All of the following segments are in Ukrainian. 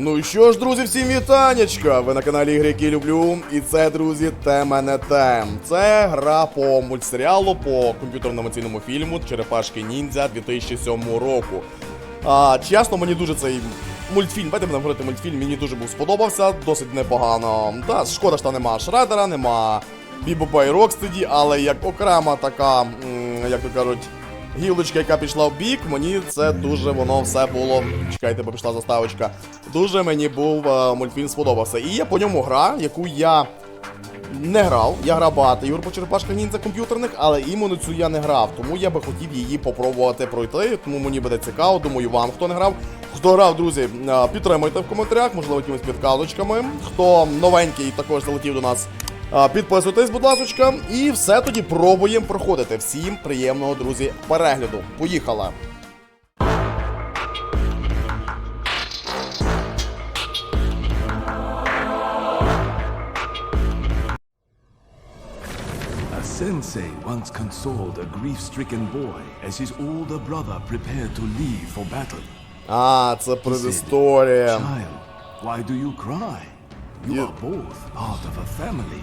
Ну що ж, друзі, всім вітанечка! Ви на каналі Ігри, які люблю. І це, друзі, тема не тем. Це гра по мультсеріалу, по комп'ютерному цінному фільму Черепашки Ніндзя 2007 року. А, чесно, мені дуже цей мультфільм, давайте будемо говорити мультфільм, мені дуже був сподобався, досить непогано. Та, шкода, що нема Шредера, нема Бібопа і Рокстеді, але як окрема така, як то кажуть, гілочка, яка пішла в бік, мені це дуже воно все було. Чекайте, бо пішла заставочка. Дуже мені був е, мультфільм сподобався. І є по ньому гра, яку я не грав. Я грав багато ігор по черепашках ніндзя комп'ютерних, але іменно цю я не грав. Тому я би хотів її попробувати пройти. Тому мені буде цікаво. Думаю, вам хто не грав. Хто грав, друзі, е, підтримуйте в коментарях, можливо, якимись підказочками. Хто новенький також залетів до нас. Підписуйтесь, будь ласка, і все тоді пробуємо проходити. Всім приємного, друзі, перегляду. Поїхали! A sensei once consoled a grief-stricken boy as his older brother prepared to leave for battle. А, це предісторія. Child, why do you cry? You You- are both part of a family,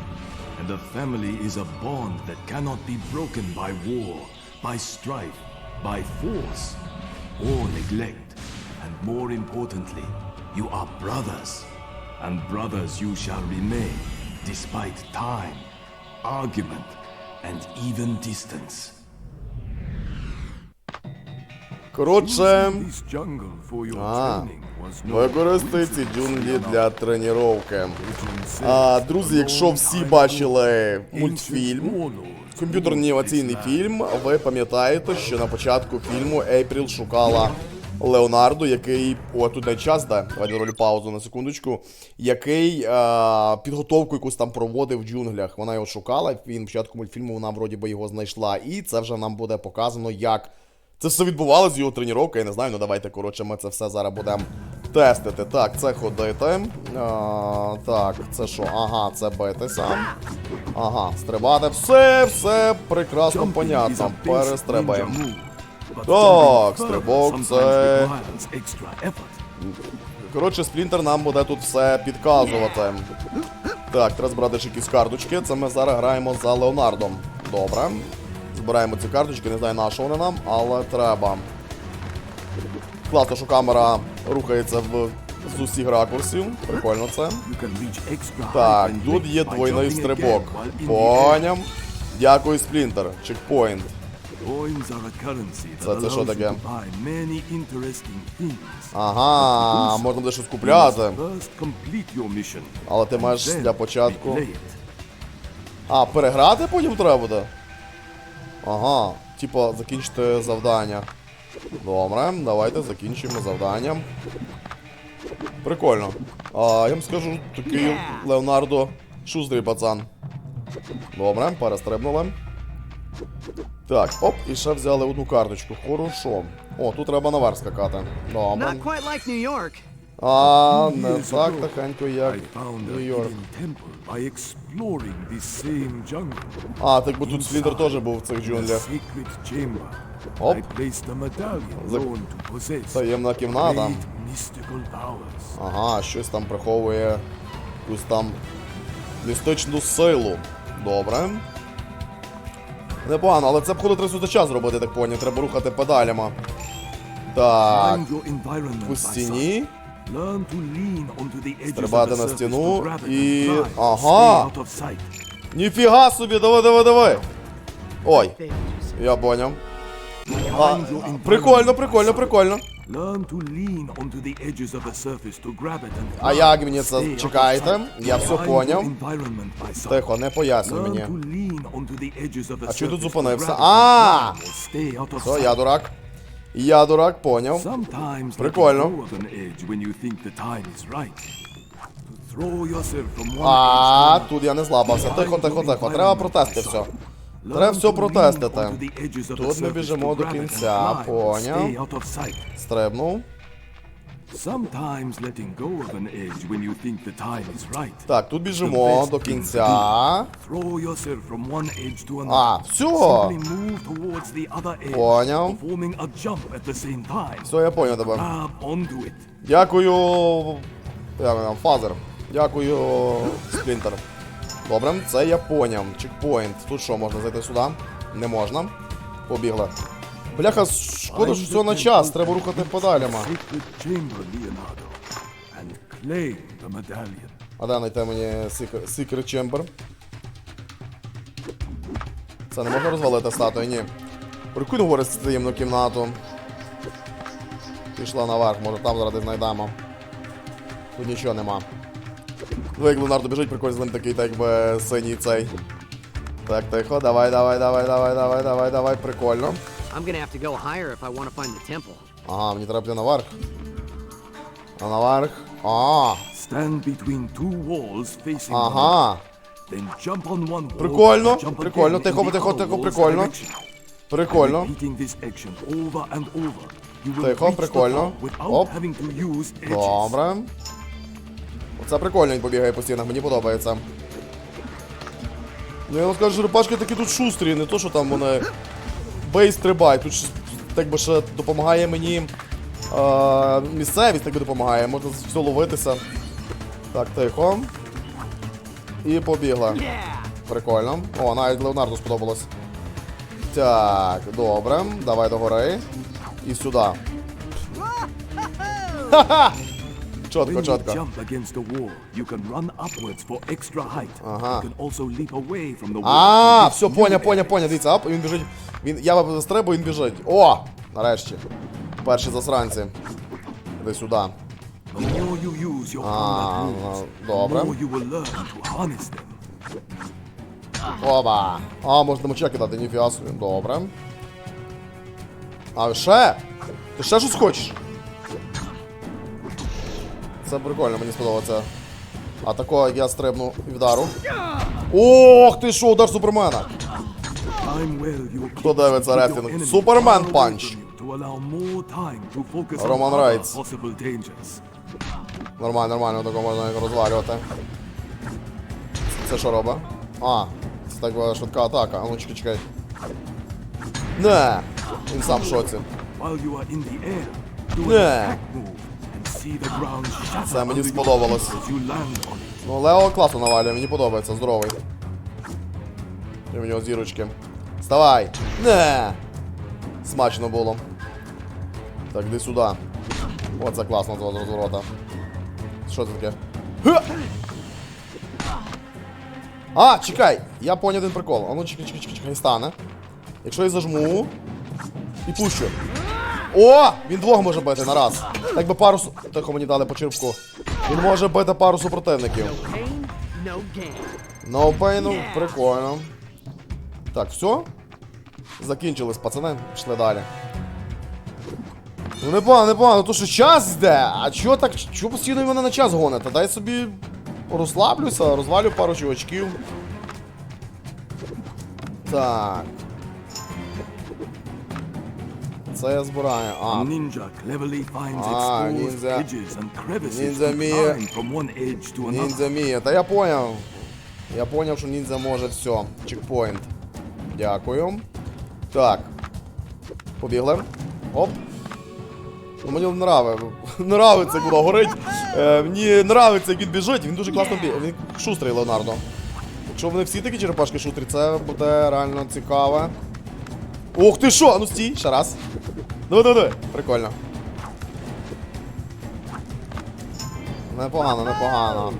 and a family is a bond that cannot be broken by war, by strife, by force, or neglect. And more importantly, you are brothers, and brothers you shall remain, despite time, argument, and even distance. Коротше, А, використай ці джунглі для тренування. А, друзі, якщо всі бачили мультфільм, комп'ютерний анімаційний фільм, ви пам'ятаєте, що на початку фільму Ейпріл шукала Леонардо, який. О, тут не час, да. Давайте ролю паузу на секундочку. Який а, підготовку якусь там проводив в джунглях. Вона його шукала. Він початку мультфільму вона вроді би його знайшла. І це вже нам буде показано, як. Це все відбувалося з його тренування, я не знаю, ну давайте, коротше, ми це все зараз будемо тестити. Так, це ходити. А, так, це що? Ага, це битися. Ага, стрибати. Все, все прекрасно, понятно. Перестрибаємо. Так, стрибок це-. Коротше, Сплінтер нам буде тут все підказувати. Так, треба збирати ще якісь карточки. Це ми зараз граємо за Леонардом. Добре. Збираємо ці карточки, не знаю на що вони нам, але треба. Класно, що камера рухається в з усіх ракурсів. Прикольно це. Так, тут є двойний стрибок. Поняв. Дякую, Сплінтер. Чекпоінт. Це- це що таке? Ага, можна буде щось купляти. First complete your mission. Але ти маєш для початку. А, переграти потім треба буде? Ага, типа закінчити завдання. Добре, давайте закінчимо завдання. Прикольно. А, я вам скажу, такий Леонардо шустрий пацан. Добре, перестрибнули. Так, оп, і ще взяли одну карточку. Хорошо. О, тут треба наверх скакати. Добре. А, не так тихенько, як Нью-Йорк. А, так бо тут Слідер теж був в цих джунглях. Оп. За- possess Таємна кімната. Ага, щось там приховує якусь там містичну силу. Добре. Непогано, але це б ходу треба час зробити, так поняв. Треба рухати педалями. Так. По стіні. Стрибати на стіну і-. Ага. Ніфіга собі, давай, давай, давай. Ой, я поняв. А, прикольно, прикольно, прикольно. А як мені це? Чекайте, я все поняв. Тихо, не пояснюй мені. А чого тут зупинився? А! Все, я дурак. Я дурак, let Прикольно. А, тут я не злапався. Тихо, тихо, тихо. Треба протести все. Треба все протестити. Тут ми біжимо до кінця, поняв. Sight. Стрибнув. Sometimes letting go of an edge when you think the time is right. Так, тут біжимо до кінця. Throw yourself from one edge to another. А, все. Move towards the other edge, Поняв. performing a jump at the same time. Все, я поняв тебе. Grab onto it. Дякую. Як там, фазер. Дякую, Сплінтер. Добре, це я поняв. Чекпоінт. Тут що, можна зайти сюди? Не можна. Побігли. Бляха, шкода, що все на час, треба рухати подалями. А де знайти мені Secret Chamber? Це не можна розвалити статую, ні. Прикинь говорить з таємну кімнату. Пішла наверх, може там зараз десь знайдемо. Тут нічого нема. Ну, як Леонардо біжить, прикольно з ним такий, так якби синій цей. Так, тихо, давай, давай, давай, давай, давай, давай, давай, прикольно. I'm gonna have to go higher if I want to find the temple. Ага, мені треба піти наверх. А наверх. А, Stand between two walls facing ага. Then jump on one wall, Прикольно, jump прикольно, тихо, тихо, тихо, прикольно. Прикольно. Тихо, прикольно. Оп. Добре. Оце прикольно він побігає по стінах, мені подобається. Ну я вам скажу, черепашки такі тут шустрі, не то, що там вони бейс стрибай, тут так би ще допомагає мені е, місцевість так би допомагає, можна все ловитися. Так, тихо. І побігла. Прикольно. О, навіть Леонарду сподобалось. Так, добре. Давай до гори. І сюди. Ха-ха! Extra height. Ага. А, все, edges. поняв, поняв. Дивіться, ап, він біжить. Він, я застрибую, він біжить. О! Нарешті. Перші засранці. Іди сюди. А, ну, добре. Оба. А, можна меча кидати, ніфіга собі. Добре. А ще? Ти ще щось хочеш? Це прикольно, мені сподобається. А такого я стрибну і вдару. Ох ти що, удар супермена! Хто дивиться your Супермен панч. Роман dangers. Нормально, нормально, такого можна його розвалювати. Це що робить? А, це так швидка атака. А ну чекай, чекай. Не! Він сам в шоці. While Це мені сподобалось. Ну, Лео класно навалює, мені подобається, здоровий. І в нього зірочки. Вставай! Не! Смачно було. Так, іди сюди. О, це класно з розворота. Що це таке? А, чекай! Я поняв один прикол. А ну чекай, чекай, чекай, чекай, стане. Якщо я зажму і пущу. О! Він двох може бити на раз. Так би пару. су- Тихо мені дали почерпку. Він може бити пару супротивників. No. No pain, ну, прикольно. Так, все? Закінчились, пацани, пішли далі. Ну непогано, непогано, то що час йде. А чого так, чого постійно мене на час гоните? Дай собі розслаблюся, розвалю пару чувачків. Так. Це я збираю. А, Ninja cleverly finds to another. Ніндзя Мія. Та я поняв. Я поняв, що ніндзя може все. Чекпоінт. Дякую. Так. Побігли. Оп. Ну, мені нрави. Нравиться, куди горить. Е, мені нравиться, як він біжить. Він дуже класно бігає. Він шустрий Леонардо. Якщо вони всі такі черепашки шустрі, це буде реально цікаво. Ох ти що? А Ну стій, ще раз. Давай, давай, давай. Прикольно. Непогано, непогано.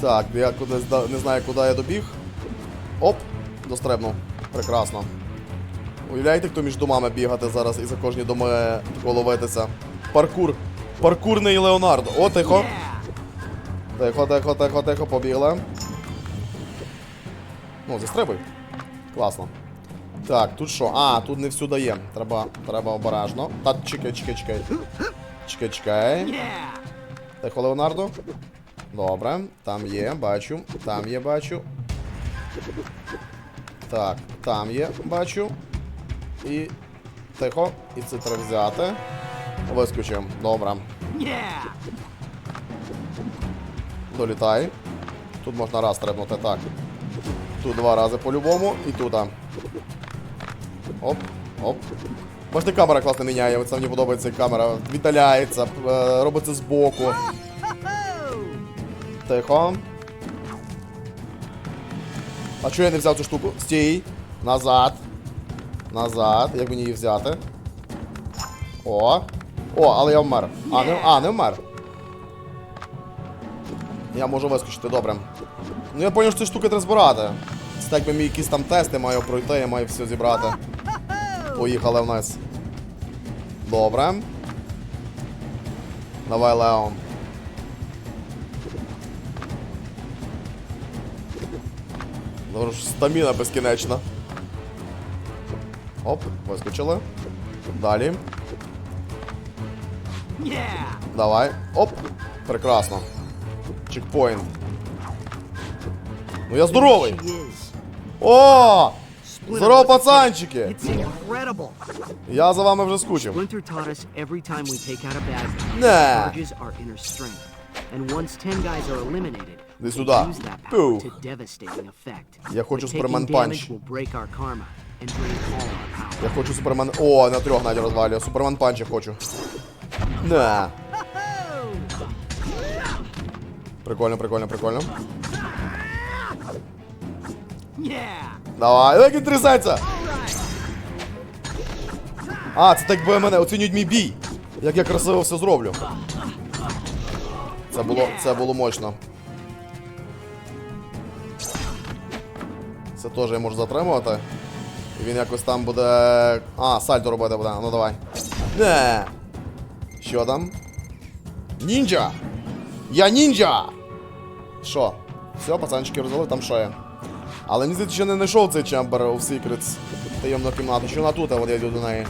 Так, я кудись не знаю, куди я добіг. Оп, достребнув. Прекрасно. Уявляєте, хто між домами бігати зараз і за кожні доми ловитися. Паркур. Паркурний Леонардо. О, тихо. Тихо, тихо, тихо, тихо, побігли. Ну, застрибуй. Класно. Так, тут що? А, тут не всюди є. Треба, треба обережно. Та чекай, чекай, чекай. Чекай, чекай. Тихо, Леонардо. Добре, там є, бачу. Там є, бачу. Так, там є, бачу. І. Тихо. І це треба взяти. Вискочимо. Добре. Долітай. Тут можна раз стрибнути, так. Тут два рази по-любому і тут. Оп, оп. Бачите, камера класно міняє, це мені подобається камера. Віддаляється, е, робиться збоку. Тихо. А чого я не взяв цю штуку? Стій. Назад. Назад. Як мені її взяти? О. О, але я вмер. А, не, а, не вмер. Я можу вискочити, добре. Ну я зрозумів, що ці штуки треба збирати. Це так би мій якісь там тести маю пройти, я маю все зібрати. Поїхали вниз. Добре. Давай, Леон. Добре, що стаміна безкінечна. Оп, вискочили. Далі. Давай. Оп. Прекрасно. Чекпоінт. Ну я здоровий. О! Здорово, пацанчики! Я за вами вже скучив. Eliminated, Іди сюди. Пух. Я хочу Супермен панч. Я хочу супермен. О, на трьох навіть розвалюю. Супермен панчі хочу. Не. Прикольно, прикольно, прикольно. Давай, як він трясеться! А, це так би мене оцінюють мій бій. Як я красиво все зроблю. Це було, це було мощно. Це теж я можу затримувати. І він якось там буде. А, сальто робити буде. Ну давай. Не. Що там? Ніндзя! Я ніндзя! Що? Все, пацанчики розвели, там що є? Але мені здається, що не знайшов цей чембер у Secrets. Таємну кімнату. Що вона тут, а от я йду до неї.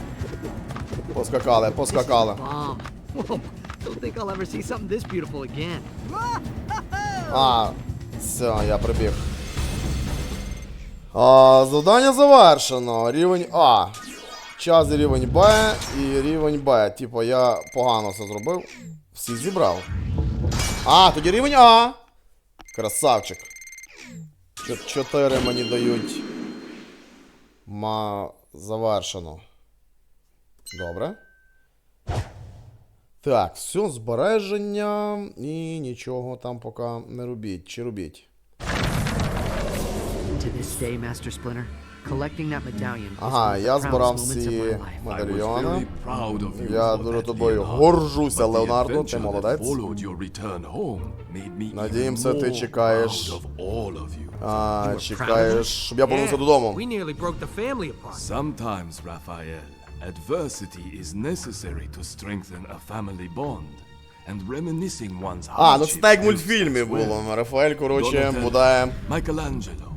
Поскакали, поскакали. А, все, я прибіг. А, завдання завершено. Рівень А. Час рівень Б і рівень Б. Типу, я погано все зробив. Всі зібрав. А, тоді рівень А. Красавчик. Чо- Чотири мені дають. Ма завершено. Добре. Так, все, збереження і нічого там поки не робіть. Чи робіть? Ага, я збирав всі медальйони. very proud of you Я дуже тобою горжуся, Леонардо, ти молодець. Надіємося, ти чекаєш. proud of all of you. А, чекаєш, щоб я повернувся додому. Sometimes, Raphael, adversity is necessary to strengthen a family bond. And reminiscing one's А, ну це так як в мультфільмі було. Рафаель, коротше, буде. Michelangelo,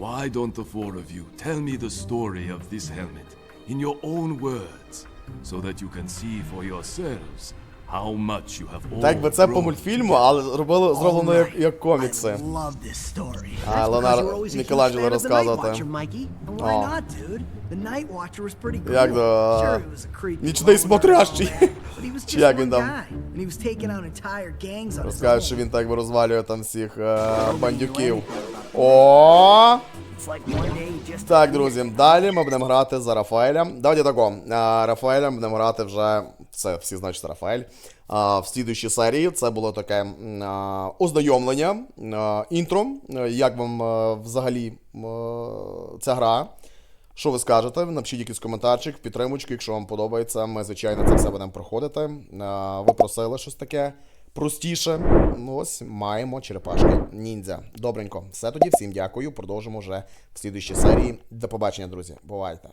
why don't the four of you tell me the story of this helmet in your own words so that you can see for yourselves how much you have Так би це по мультфільму, але робили, зроблено як, як комікси. А, huge Мікеланджело розказувати. О. why not, dude? The Night Watcher was pretty cool. Як до, Sure, he was a creepy Нічний смотрящий. Чи як він там? guy. And he was taking out entire gangs on his Розкажуть, що він так би розвалює там всіх е, бандюків. О! Так, друзі, далі ми будемо грати за Рафаеля. Давайте тако. Рафаеля будемо грати вже. Все, всі знають, що Рафаель. А, В слідуючій серії це було таке ознайомлення, інтро. Як вам а, взагалі а, ця гра? Що ви скажете? Напишіть якийсь коментарчик, підтримочки, якщо вам подобається. Ми, звичайно, це все будемо проходити. Ви просили щось таке простіше. Ну ось маємо черепашки ніндзя. Добренько. Все тоді, всім дякую. Продовжимо вже в слідуючій серії. До побачення, друзі. Бувайте.